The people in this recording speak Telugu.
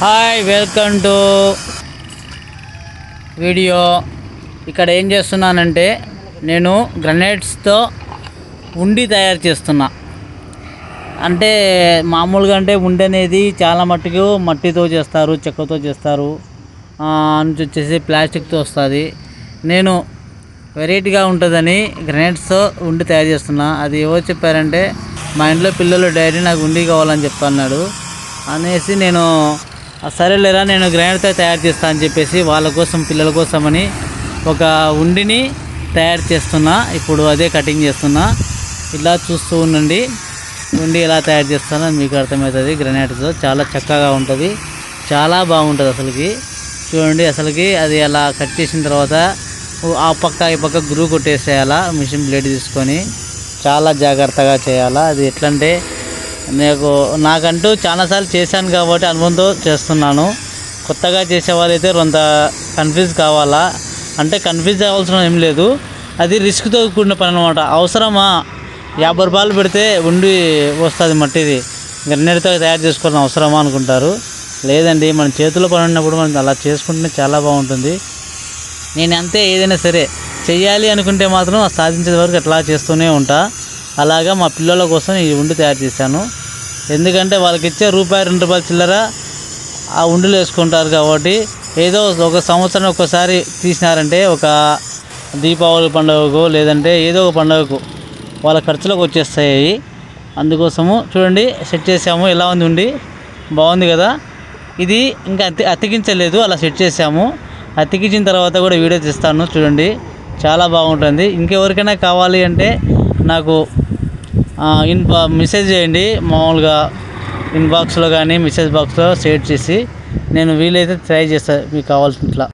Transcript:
Hi welcome to video. ఇక్కడ ఏం చేస్తున్నానంటే నేను గ్రనైట్స్తో ఉండి తయారు చేస్తున్నా. అంటే మామూలుగా అంటే ఉండి అనేది చాలా మట్టుకు మట్టితో చేస్తారు చెక్కతో చేస్తారు. నుంచి వచ్చేసి ప్లాస్టిక్తో వస్తుంది. నేను వెరైటీగా ఉంటుందని గ్రనైట్స్తో ఉండి తయారు చేస్తున్నా. అది ఎవరు చెప్పారంటే మా ఇంట్లో పిల్లలు డాడీ నాకు ఉండి కావాలని చెప్పన్నాడు అనేసి నేను సరేలేరా నేను గ్రైండర్తో తయారు చేస్తా అని చెప్పేసి వాళ్ళ కోసం పిల్లల కోసమని ఒక ఉండిని తయారు చేస్తున్నా. ఇప్పుడు అదే కటింగ్ చేస్తున్నా. ఇలా చూస్తూ ఉండండి. ఉండి ఎలా తయారు చేస్తానో మీకు అర్థమవుతుంది. గ్రనైట్తో చాలా చక్కగా ఉంటుంది. చాలా బాగుంటుంది అసలుకి. చూడండి అసలుకి అది అలా కట్ చేసిన తర్వాత ఆ పక్క ఈ పక్క గ్రూ కొట్టేసేయాలా మిషన్ బ్లేడ్ తీసుకొని. చాలా జాగ్రత్తగా చేయాలా. అది ఎట్లంటే నాకు నాకంటూ చాలాసార్లు చేశాను కాబట్టి అనుభవంతో చేస్తున్నాను. కొత్తగా చేసే వాళ్ళైతే కొంత కన్ఫ్యూజ్ కావాలా? అంటే కన్ఫ్యూజ్ అవ్వాల్సిన ఏం లేదు. అది రిస్క్తో కూడిన పని అనమాట అవసరమా? యాభై రూపాయలు పెడితే ఉండి వస్తుంది మట్టిది. గ్రనైట్తో తయారు చేసుకోవాలని అవసరమా అనుకుంటారు. లేదండి మన చేతిలో పని ఉన్నప్పుడు మనం అలా చేసుకుంటే చాలా బాగుంటుంది. నేను అంతే ఏదైనా సరే చేయాలి అనుకుంటే మాత్రం సాధించే వరకు అట్లా చేస్తూనే ఉంటా. అలాగా మా పిల్లల కోసం ఈ ఉండి తయారు చేశాను. ఎందుకంటే వాళ్ళకి ఇచ్చే రూపాయి రెండు రూపాయల చిల్లర ఆ ఉండులు వేసుకుంటారు కాబట్టి ఏదో ఒక సంవత్సరం ఒకసారి తీసినారంటే ఒక దీపావళి పండుగకు లేదంటే ఏదో ఒక పండుగకు వాళ్ళ ఖర్చులకు వచ్చేస్తాయి. అందుకోసము చూడండి సెట్ చేసాము ఎలా ఉంది ఉండి? బాగుంది కదా? ఇది ఇంకా అతి అతికించలేదు అలా సెట్ చేసాము అతికించిన తర్వాత కూడా వీడియో తీస్తాను చూడండి. చాలా బాగుంటుంది. ఇంకెవరికైనా కావాలి అంటే నాకు ఇన్బా మెసేజ్ చేయండి. మామూలుగా ఇన్బాక్స్లో కానీ మెసేజ్ బాక్స్లో షేర్ చేసి నేను వీలైతే ట్రై చేస్తాను మీకు కావాల్సిన ఇట్లా